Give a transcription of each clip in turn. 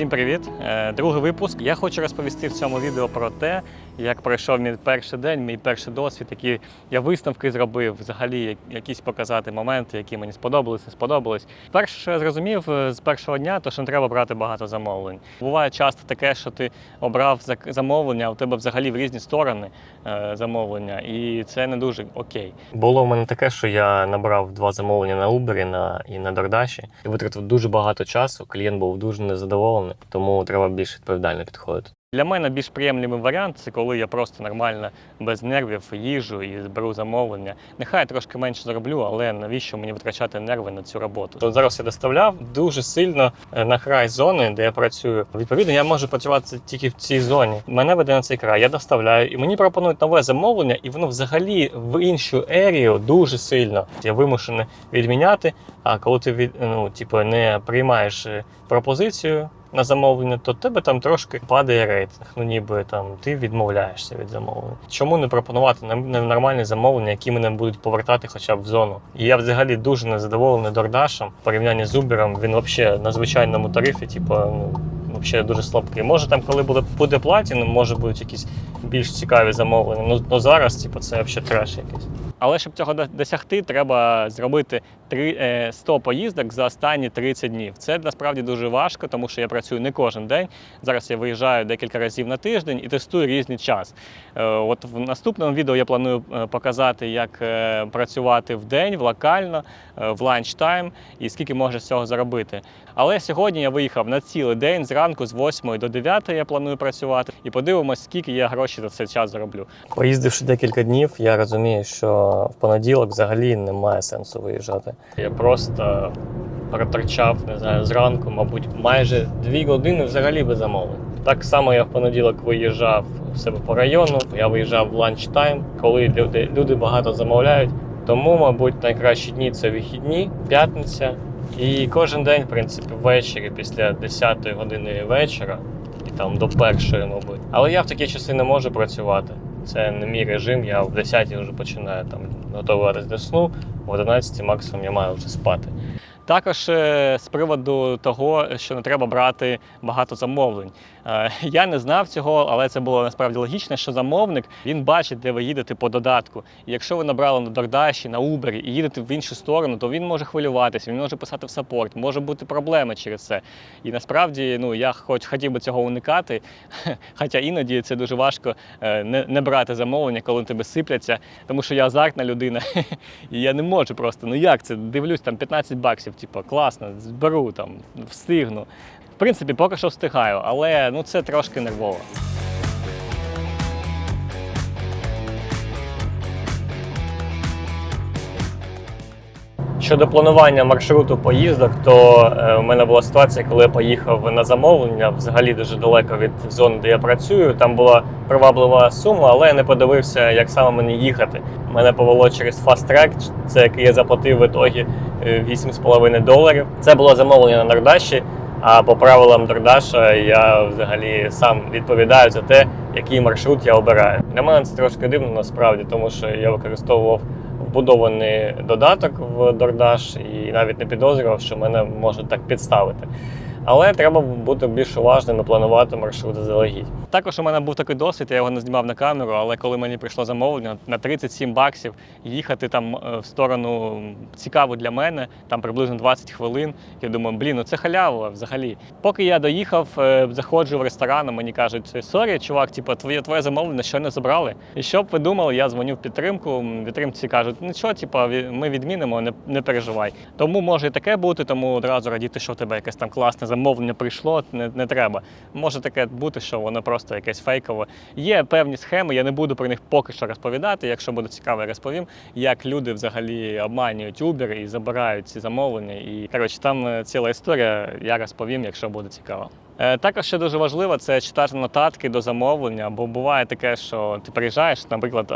Всім привіт! Е, Другий випуск. Я хочу розповісти в цьому відео про те, як пройшов мій перший день, мій перший досвід, які я висновки зробив, взагалі якісь показати моменти, які мені сподобались, не сподобались. Перше, що я зрозумів е, з першого дня, то що не треба брати багато замовлень. Буває часто таке, що ти обрав замовлення, а у тебе взагалі в різні сторони е, замовлення, і це не дуже окей. Було в мене таке, що я набрав два замовлення на Uber на, і на DoorDash, і витратив дуже багато часу. Клієнт був дуже незадоволений, тому треба більш відповідально підходити. Для мене більш приємний варіант це коли я просто нормально без нервів їжу і беру замовлення. Нехай я трошки менше зароблю, але навіщо мені витрачати нерви на цю роботу? От зараз я доставляв дуже сильно е, на край зони, де я працюю. Відповідно, я можу працювати тільки в цій зоні. Мене веде на цей край, я доставляю, і мені пропонують нове замовлення, і воно взагалі в іншу ерію дуже сильно. Я вимушений відміняти. А коли ти від ну, типу, не приймаєш е, пропозицію на замовлення, то тебе там трошки падає рейтинг. Ну ніби там ти відмовляєшся від замовлення. Чому не пропонувати нормальні замовлення, які мене будуть повертати хоча б в зону? І я взагалі дуже незадоволений Дордашем. В порівнянні з Uber, він взагалі на звичайному тарифі, типу, ну. Взагалі дуже слабкий. Може там, коли буде, буде платінум, може будуть якісь більш цікаві замовлення. Ну, ну зараз, типу, це взагалі треш якийсь. Але щоб цього досягти, треба зробити три- е, 100 поїздок за останні 30 днів. Це насправді дуже важко, тому що я працюю не кожен день. Зараз я виїжджаю декілька разів на тиждень і тестую різний час. Е, От в наступному відео я планую е, показати, як працювати в день, в локально, в ланчтайм і скільки можна з цього заробити. Але сьогодні я виїхав на цілий день зранку з 8 до 9 я планую працювати і подивимось, скільки я грошей за цей час зароблю. Поїздивши декілька днів, я розумію, що в понеділок взагалі немає сенсу виїжджати. Я просто проторчав не знаю, зранку, мабуть, майже дві години взагалі без замовлень. Так само я в понеділок виїжджав в себе по району. Я виїжджав в ланчтайм, коли люди, люди багато замовляють. Тому, мабуть, найкращі дні це вихідні, п'ятниця. І кожен день, в принципі, ввечері, після 10 години вечора, і там до першої, мабуть. Але я в такі часи не можу працювати. Це не мій режим, я в 10 вже починаю там готуватись до сну, в 11 максимум я маю вже спати. Також е, з приводу того, що не треба брати багато замовлень. Е, Я не знав цього, але це було насправді логічно, що замовник він бачить, де ви їдете по додатку. І якщо ви набрали на DoorDash, на Uber і їдете в іншу сторону, то він може хвилюватися, він може писати в саппорт, може бути проблеми через це. І насправді, ну я хоч хотів би цього уникати, хоча іноді це дуже важко е, не, не брати замовлення, коли тебе сипляться, тому що я азартна людина, і я не можу просто. Ну як це? Дивлюсь, там 15 баксів, типу, класно, зберу там, встигну. В принципі, поки що встигаю, але ну це трошки нервово. Щодо планування маршруту поїздок, то е, у мене була ситуація, коли я поїхав на замовлення взагалі дуже далеко від зони, де я працюю. Там була приваблива сума, але я не подивився, як саме мені їхати. Мене повело через Fast Track, це який я заплатив в ітогі е, 8,5 доларів. Це було замовлення на Дордаші. А по правилам Дордаша я взагалі сам відповідаю за те, який маршрут я обираю. Для мене це трошки дивно насправді, тому що я використовував вбудований додаток в Дордаш і навіть не підозрював, що мене можуть так підставити. Але треба бути більш уважним і планувати маршрут заздалегідь. Також у мене був такий досвід, я його не знімав на камеру, але коли мені прийшло замовлення на 37 баксів їхати там е, в сторону цікаву для мене, там приблизно 20 хвилин. Я думаю, блін, ну це халява взагалі. Поки я доїхав, е, заходжу в ресторан, мені кажуть, сорі, чувак, типу, твоє твоє замовлення ще не забрали. І що б ви думали, я дзвоню в підтримку. Підтримці кажуть, нічого, типу, ми відмінимо, не, не переживай. Тому може і таке бути, тому одразу радіти, що в тебе якесь там класне замовлення прийшло, не, не треба. Може таке бути, що воно просто якесь фейкове. Є певні схеми, я не буду про них поки що розповідати. Якщо буде цікаво, я розповім, як люди взагалі обманюють Uber і забирають ці замовлення. І коротше, там е, ціла історія. Я розповім, якщо буде цікаво. Е, Також ще дуже важливо це читати нотатки до замовлення, бо буває таке, що ти приїжджаєш, наприклад,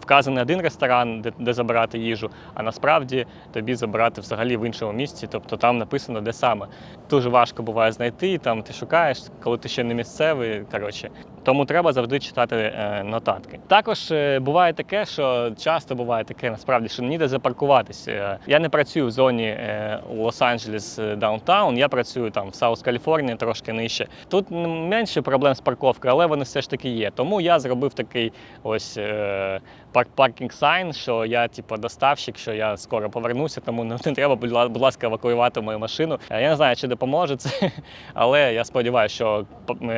вказаний один ресторан, де, де забирати їжу, а насправді тобі забирати взагалі в іншому місці, тобто там написано, де саме. Дуже важко буває знайти, там ти шукаєш, коли ти ще не місцевий. Коротше, Тому треба завжди читати е, нотатки. Також е, буває таке, що часто буває таке, насправді, що ніде запаркуватись. Е, Я не працюю в зоні Лос-Анджелес даунтаун, я працюю там в Саус Каліфорнії, трошки нижче. Тут менше проблем з парковкою, але вони все ж таки є. Тому я зробив такий ось пар- паркінг сайн, що я типу доставщик, що я скоро повернуся, тому не, не треба, будь ласка, евакуювати мою машину. Я не знаю, чи допоможе це, але я сподіваюся, що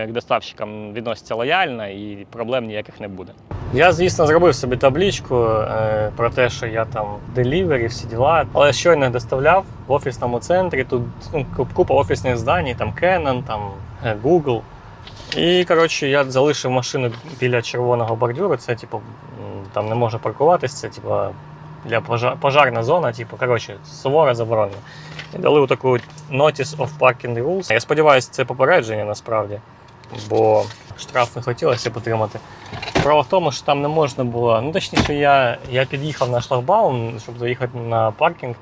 доставщикам відносяться лояльно і проблем ніяких не буде. Я, звісно, зробив собі табличку е, про те, що я там делівері, всі діла, але щойно доставляв в офісному центрі. Тут ну, купа офісних зданій, там Canon, там е, Google. І коротше, я залишив машину біля червоного бордюру. Це, типу, там не може паркуватися, це типу, для пожар, пожарна зона, типу, коротше, суворо заборонено. І дали таку Notice of Parking Rules. Я сподіваюся, це попередження насправді, бо штраф не хотілося б отримати. Справа в тому, що там не можна було. Ну, точніше, я, я під'їхав на шлагбаум, щоб заїхати на паркінг.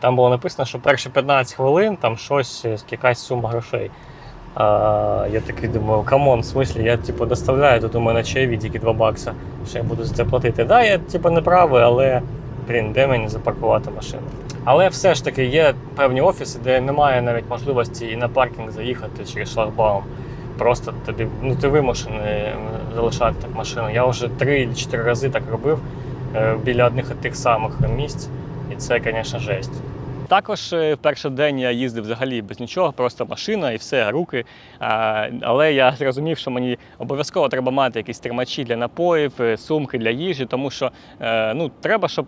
Там було написано, що перші 15 хвилин там щось, якась сума грошей. А, я такий думаю, камон, в смислі, я типу, доставляю тут у мене чайові тільки 2 бакса, що я буду за це платити. Да, я типу, не правий, але блін, де мені запаркувати машину? Але все ж таки є певні офіси, де немає навіть можливості і на паркінг заїхати через шлагбаум. Просто тобі ну ти вимушений е, залишати так машину. Я вже 3-4 рази так робив е, біля одних і тих самих місць, і це, звісно, жесть. Також е, в перший день я їздив взагалі без нічого, просто машина і все, руки. Але я зрозумів, що мені обов'язково треба мати якісь тримачі для напоїв, сумки для їжі, тому що ну, треба, щоб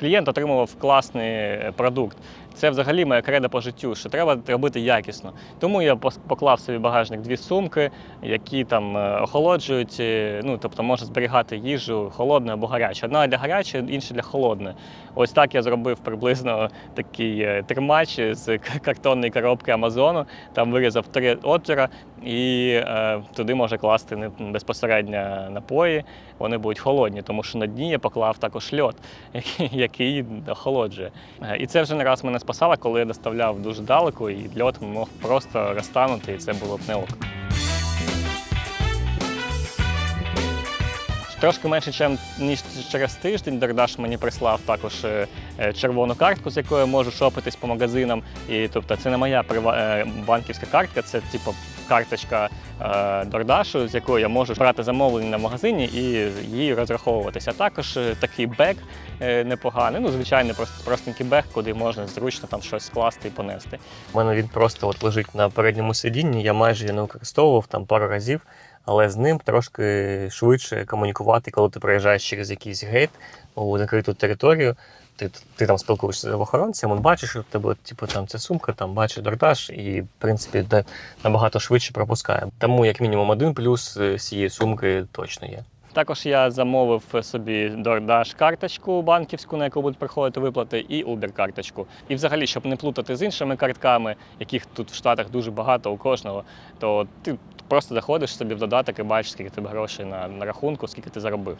клієнт отримував класний продукт. Це взагалі моя кредо по життю, що треба робити якісно. Тому я поклав собі багажник дві сумки, які там е, охолоджують, е, ну тобто може зберігати їжу холодною або гарячою. Одна для гарячої, інша для холодної. Ось так я зробив приблизно такий е, тримач з картонної коробки Амазону. Там вирізав три отвора і е, туди може класти безпосередньо напої. Вони будуть холодні, тому що на дні я поклав також льод, який, охолоджує. І це вже не раз мене спасало, коли я доставляв дуже далеко, і льот мог просто розтанути, і це було б не ок. Трошки менше, чим, ніж через тиждень, Дардаш мені прислав також е, е, червону картку, з якою можу шопитись по магазинам. І тобто це не моя е, банківська картка, це типу карточка е, DoorDash, з якою я можу брати замовлення в магазині і її розраховуватися. А також е, такий бек е, непоганий, ну звичайний простенький бек, куди можна зручно там щось скласти і понести. У мене він просто от лежить на передньому сидінні, я майже його не використовував там пару разів. Але з ним трошки швидше комунікувати, коли ти проїжджаєш через якийсь гейт у закриту територію. Ти, ти там спілкуєшся з охоронцем, він бачиш, що в тебе типу, там ця сумка, там бачиш дортаж, і в принципі де набагато швидше пропускає. Тому як мінімум один плюс е, з цієї сумки точно є. Також я замовив собі DoorDash карточку банківську, на яку будуть приходити виплати, і Uber карточку. І взагалі, щоб не плутати з іншими картками, яких тут в Штатах дуже багато у кожного, то ти просто заходиш собі в додаток і бачиш, скільки тебе грошей на, на рахунку, скільки ти заробив.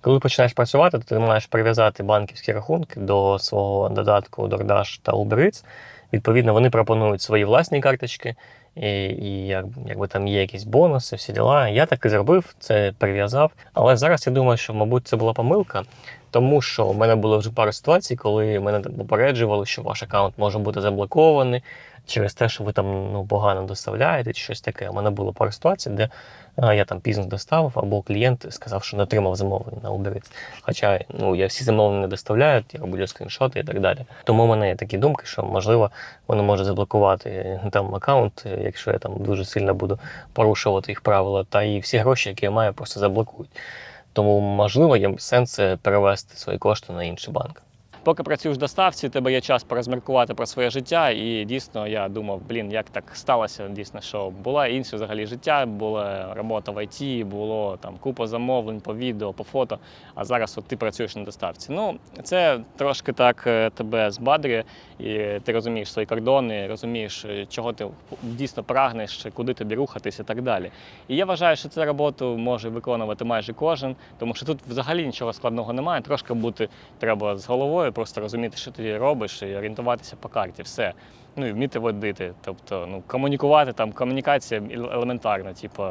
Коли починаєш працювати, то ти маєш прив'язати банківські рахунки до свого додатку DoorDash та Uber Eats. Відповідно, вони пропонують свої власні карточки, і, і як, якби там є якісь бонуси, всі діла. Я так і зробив, це прив'язав. Але зараз я думаю, що, мабуть, це була помилка, тому що в мене було вже пару ситуацій, коли мене попереджували, що ваш аккаунт може бути заблокований через те, що ви там ну, погано доставляєте, чи щось таке. У мене було пару ситуацій, де я там пізно доставив, або клієнт сказав, що не отримав замовлення на Uber Eats. Хоча ну, я всі замовлення доставляю, я роблю скріншоти і так далі. Тому в мене є такі думки, що можливо воно може заблокувати е, там аккаунт, е, якщо я там дуже сильно буду порушувати їх правила, та і всі гроші, які я маю, просто заблокують. Тому можливо є сенс е, перевести свої кошти на інший банк. Поки працюєш в доставці, тебе є час порозміркувати про своє життя, і дійсно я думав, блін, як так сталося, дійсно, що було інше взагалі життя, була робота в ІТ, було там купа замовлень по відео, по фото. А зараз от ти працюєш на доставці. Ну, це трошки так е, тебе збадрює, і ти розумієш свої кордони, розумієш, е, чого ти дійсно прагнеш, куди тобі рухатись і так далі. І я вважаю, що цю роботу може виконувати майже кожен, тому що тут взагалі нічого складного немає. Трошки бути треба з головою, просто розуміти, що ти робиш, і орієнтуватися по карті. Все. Ну і вміти водити. Тобто, ну, комунікувати там, комунікація ел- елементарна, типу,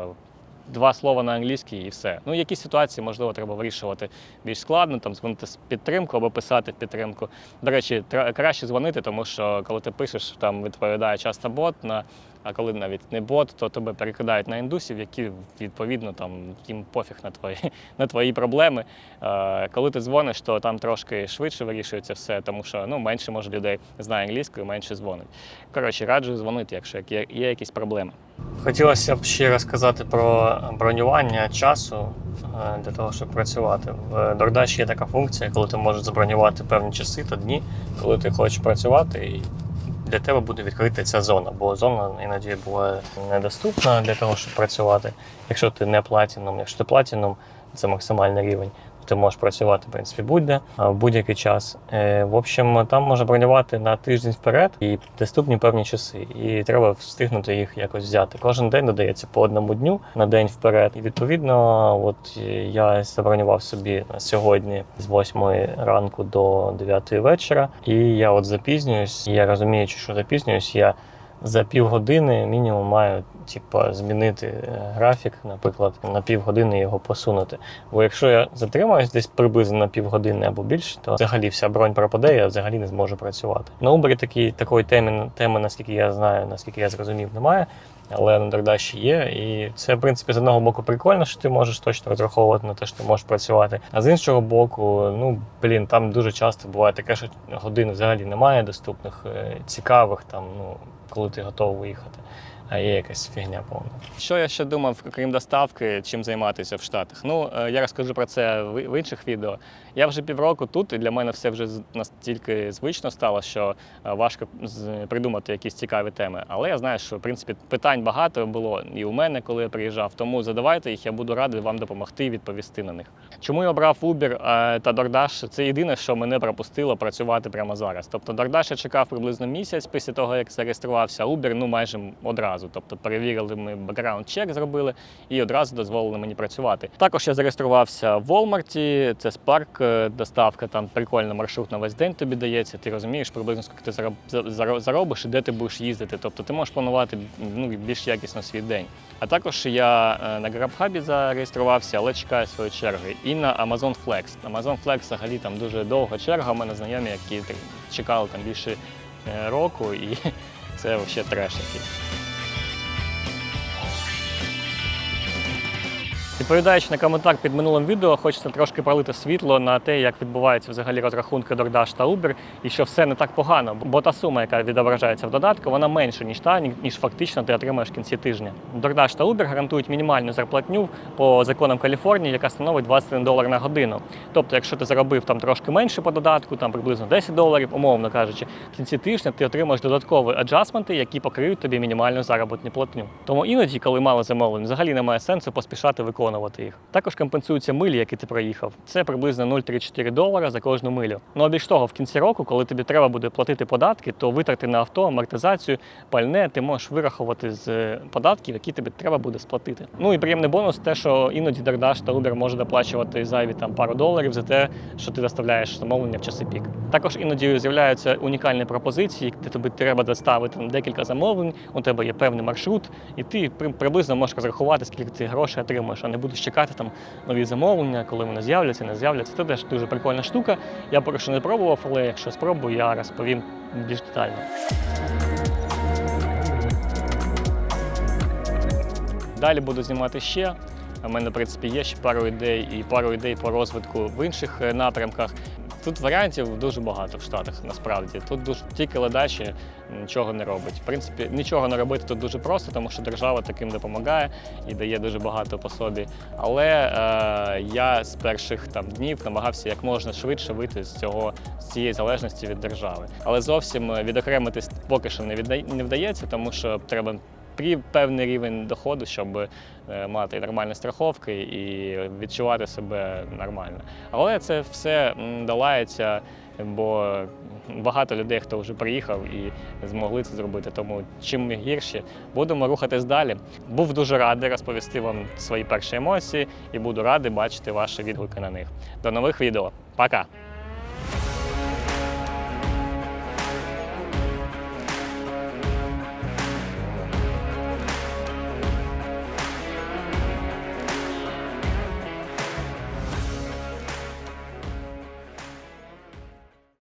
два слова на англійській і все. Ну, якісь ситуації, можливо, треба вирішувати більш складно, там дзвонити з підтримку або писати в підтримку. До речі, краще дзвонити, тому що коли ти пишеш, там відповідає часто бот на. А коли навіть не бот, то тебе перекидають на індусів, які відповідно там їм пофіг на твої, на твої проблеми. Е, коли ти дзвониш, то там трошки швидше вирішується все, тому що ну, менше може людей знає англійською, менше дзвонить. Коротше, раджу дзвонити, якщо є, є якісь проблеми. Хотілося б ще розказати про бронювання часу е, для того, щоб працювати. В DoorDash є така функція, коли ти можеш забронювати певні часи та дні, коли ти хочеш працювати. І для тебе буде відкрита ця зона, бо зона іноді була недоступна для того, щоб працювати. Якщо ти не платіном, якщо ти платіном, це максимальний рівень. Ти можеш працювати в принципі будь-де в будь-який час. Е, в общем, там можна бронювати на тиждень вперед і доступні певні часи. І треба встигнути їх якось взяти. Кожен день додається по одному дню на день вперед. І відповідно, от е, я забронював собі сьогодні з 8 ранку до 9 вечора. І я от запізнююсь. Я розумію, що запізнююсь, я за півгодини мінімум маю типа, змінити е, графік, наприклад, на півгодини його посунути. Бо якщо я затримаюсь десь приблизно на півгодини або більше, то взагалі вся бронь пропаде, я взагалі не зможу працювати. На Uber такі, такої теми, теми, наскільки я знаю, наскільки я зрозумів, немає. Але на DoorDash є, і це, в принципі, з одного боку прикольно, що ти можеш точно розраховувати на те, що ти можеш працювати. А з іншого боку, ну блін, там дуже часто буває таке, що годин взагалі немає доступних, е, цікавих там, ну коли ти готовий виїхати. А є якась фігня повна. Що я ще думав, крім доставки, чим займатися в Штатах? Ну, е, я розкажу про це в інших відео. Я вже півроку тут, і для мене все вже настільки звично стало, що е, важко придумати якісь цікаві теми. Але я знаю, що в принципі питань багато було і у мене, коли я приїжджав. Тому задавайте їх, я буду радий вам допомогти і відповісти на них. Чому я обрав Uber е, та DoorDash? Це єдине, що мене пропустило працювати прямо зараз. Тобто DoorDash я чекав приблизно місяць після того, як зареєструвався, Uber ну майже одразу. Тобто перевірили ми бекграунд чек, зробили і одразу дозволили мені працювати. Також я зареєструвався в Walmart, це Spark, е, доставка, там прикольно маршрут на весь день тобі дається. Ти розумієш приблизно, скільки ти зароб- за- заробиш і де ти будеш їздити. Тобто ти можеш планувати ну, більш якісно свій день. А також я е, на GrabHub зареєструвався, але чекаю своєї черги. І на Amazon Flex. Amazon Flex взагалі там дуже довга черга. У мене знайомі, які чекали там більше е, року, і це взагалі треш. Відповідаючи на коментар під минулим відео, хочеться трошки пролити світло на те, як відбуваються взагалі розрахунки DoorDash та Uber, і що все не так погано, бо та сума, яка відображається в додатку, вона менша, ніж та, ніж фактично ти отримаєш в кінці тижня. DoorDash та Uber гарантують мінімальну зарплатню по законам Каліфорнії, яка становить 21 долар на годину. Тобто, якщо ти заробив там трошки менше по додатку, там приблизно 10 доларів, умовно кажучи, в кінці тижня ти отримаєш додаткові аджастменти, які покриють тобі мінімальну заробітну платню. Тому іноді, коли мало замовлень, взагалі немає сенсу поспішати виконувати їх. Також компенсуються милі, які ти проїхав. Це приблизно 0,34 долара за кожну милю. Ну а більш того, в кінці року, коли тобі треба буде платити податки, то витрати на авто, амортизацію, пальне ти можеш вирахувати з е, податків, які тобі треба буде сплатити. Ну і приємний бонус, те, що іноді DoorDash та Uber може доплачувати зайві там пару доларів за те, що ти доставляєш замовлення в часи пік. Також іноді з'являються унікальні пропозиції, де тобі треба доставити там, декілька замовлень, у тебе є певний маршрут, і ти приблизно можеш розрахувати, скільки ти грошей отримуєш, не будеш чекати там нові замовлення, коли вони з'являться, не з'являться. Це теж дуже прикольна штука. Я поки що не пробував, але якщо спробую, я розповім більш детально. Далі буду знімати ще. У мене, в принципі, є ще пару ідей і пару ідей по розвитку в інших е, напрямках. Тут варіантів дуже багато в Штатах, насправді. Тут дуже тільки ледачі нічого не робить. В принципі, нічого не робити тут дуже просто, тому що держава таким допомагає і дає дуже багато пособі. Але е, я з перших там днів намагався як можна швидше вийти з цього з цієї залежності від держави. Але зовсім відокремитись поки що не не вдається, тому що треба певний рівень доходу, щоб е, мати нормальні страховки і відчувати себе нормально. Але це все долається, бо багато людей, хто вже приїхав і змогли це зробити. Тому чим ми гірші, будемо рухатись далі. Був дуже радий розповісти вам свої перші емоції і буду радий бачити ваші відгуки на них. До нових відео. Пока!